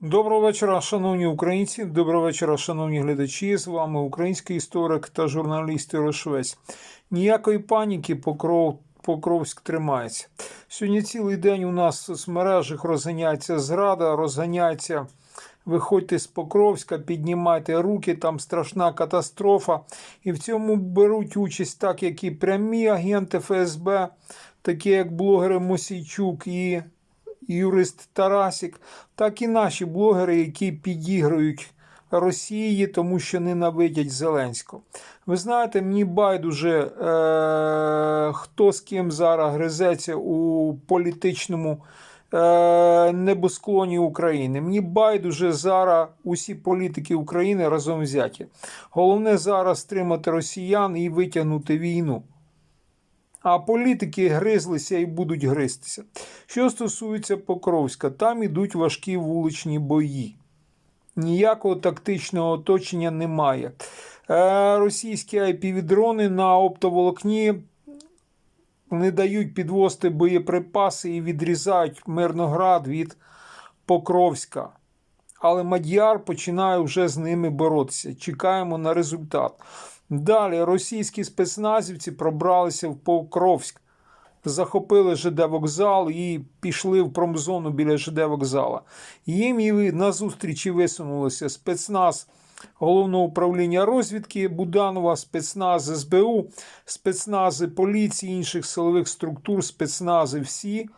Доброго вечора, шановні українці. Доброго вечора, шановні глядачі. З вами український історик та журналіст Ірошвець. Ніякої паніки Покров, Покровськ тримається. Сьогодні цілий день у нас в соцмережах розганяється зрада, розганяється. Виходьте з Покровська, піднімайте руки, там страшна катастрофа. І в цьому беруть участь так, як і прямі агенти ФСБ, такі як блогери Мосійчук і юрист Тарасік, так і наші блогери, які підігрують Росії, тому що ненавидять Зеленського. Ви знаєте, мені байдуже, е- хто з ким зараз гризеться у політичному е- небосклоні України. Мені байдуже зараз усі політики України разом взяті. Головне зараз стримати росіян і витягнути війну. А політики гризлися і будуть гризтися. Що стосується Покровська, там ідуть важкі вуличні бої. Ніякого тактичного оточення немає. Е, російські IP-дрони на оптоволокні не дають підвозити боєприпаси і відрізають Мирноград від Покровська. Але Мадяр починає вже з ними боротися. Чекаємо на результат. Далі російські спецназівці пробралися в Покровськ, захопили ЖД вокзал і пішли в промзону біля ЖД вокзала. Їм і на зустрічі висунулися спецназ головного управління розвідки Буданова, спецназ СБУ, спецнази поліції, інших силових структур, спецнази всі,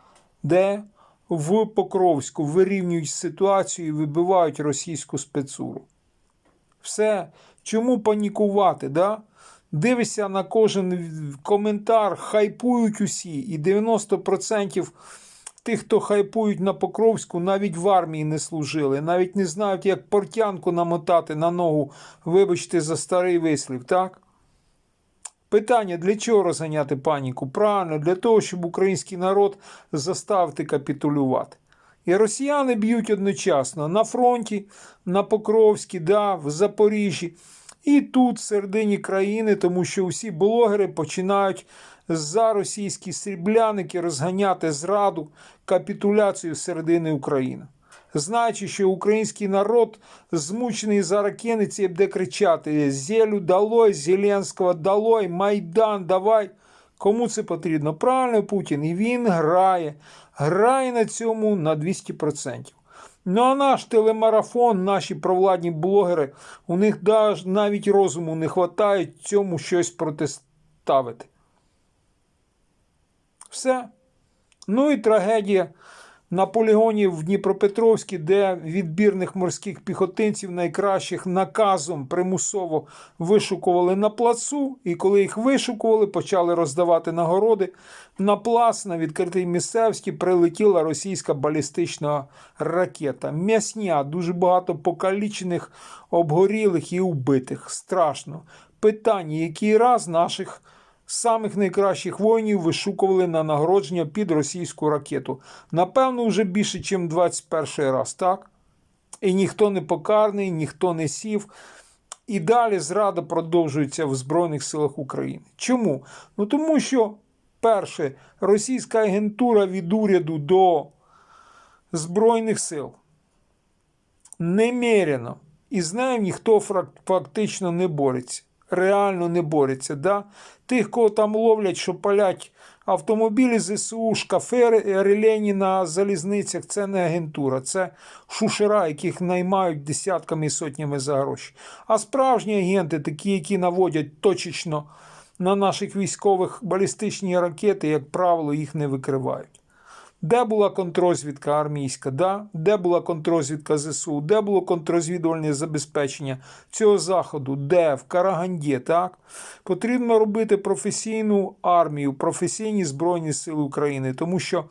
де в Покровську вирівнюють ситуацію і вибивають російську спецуру. Все. Чому панікувати? Да? Дивишся на кожен коментар, хайпують усі, і 90% тих, хто хайпують на Покровську, навіть в армії не служили, навіть не знають, як портянку намотати на ногу, вибачте, за старий вислів, так? Питання, для чого розганяти паніку? Правильно, для того, щоб український народ заставити капітулювати. І росіяни б'ють одночасно на фронті, на Покровській, да, в Запоріжжі. І тут, в середині країни, тому що усі блогери починають за російські срібляники розганяти зраду, капітуляцію середини України. Знаючи, що український народ змучений зараз кинеться і буде кричати: Зелю долой, Зеленського долой, Майдан, давай. Кому це потрібно? Правильно, Путін. І він грає. Грає на цьому на 200%. Ну а наш телемарафон, наші провладні блогери, у них навіть розуму не вистачає цьому щось протиставити. Все. Ну і трагедія на полігоні в Дніпропетровській, де відбірних морських піхотинців найкращих наказом примусово вишукували на плацу. І коли їх вишукували, почали роздавати нагороди. На плац на відкритій місцевості прилетіла російська балістична ракета. М'ясня, дуже багато покалічених, обгорілих і убитих. Страшно. Питання, який раз наших самих найкращих воїнів вишукували на нагородження під російську ракету. Напевно, вже більше, ніж 21 раз, так? І ніхто не покарний, ніхто не сів. І далі зрада продовжується в Збройних силах України. Чому? Ну тому що, перше, російська агентура від уряду до Збройних сил неміряно. І з нею ніхто фактично не бореться реально не бореться. Да? Тих, кого там ловлять, що палять автомобілі ЗСУ, шкафери релені на залізницях, це не агентура, це шушера, яких наймають десятками і сотнями за гроші. А справжні агенти, такі, які наводять точечно на наших військових балістичні ракети, як правило, їх не викривають. Де була контрозвідка армійська, да? де була контрозвідка ЗСУ, де було контрозвідувальне забезпечення цього заходу, де в Караганді, так? Потрібно робити професійну армію, професійні Збройні Сили України, тому що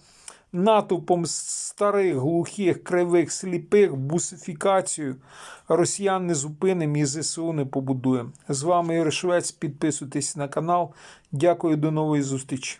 натовпом старих, глухих, кривих, сліпих, бусифікацію росіян не зупинимо і ЗСУ не побудуємо. З вами Ігор Швець. Підписуйтесь на канал. Дякую, до нової зустрічі.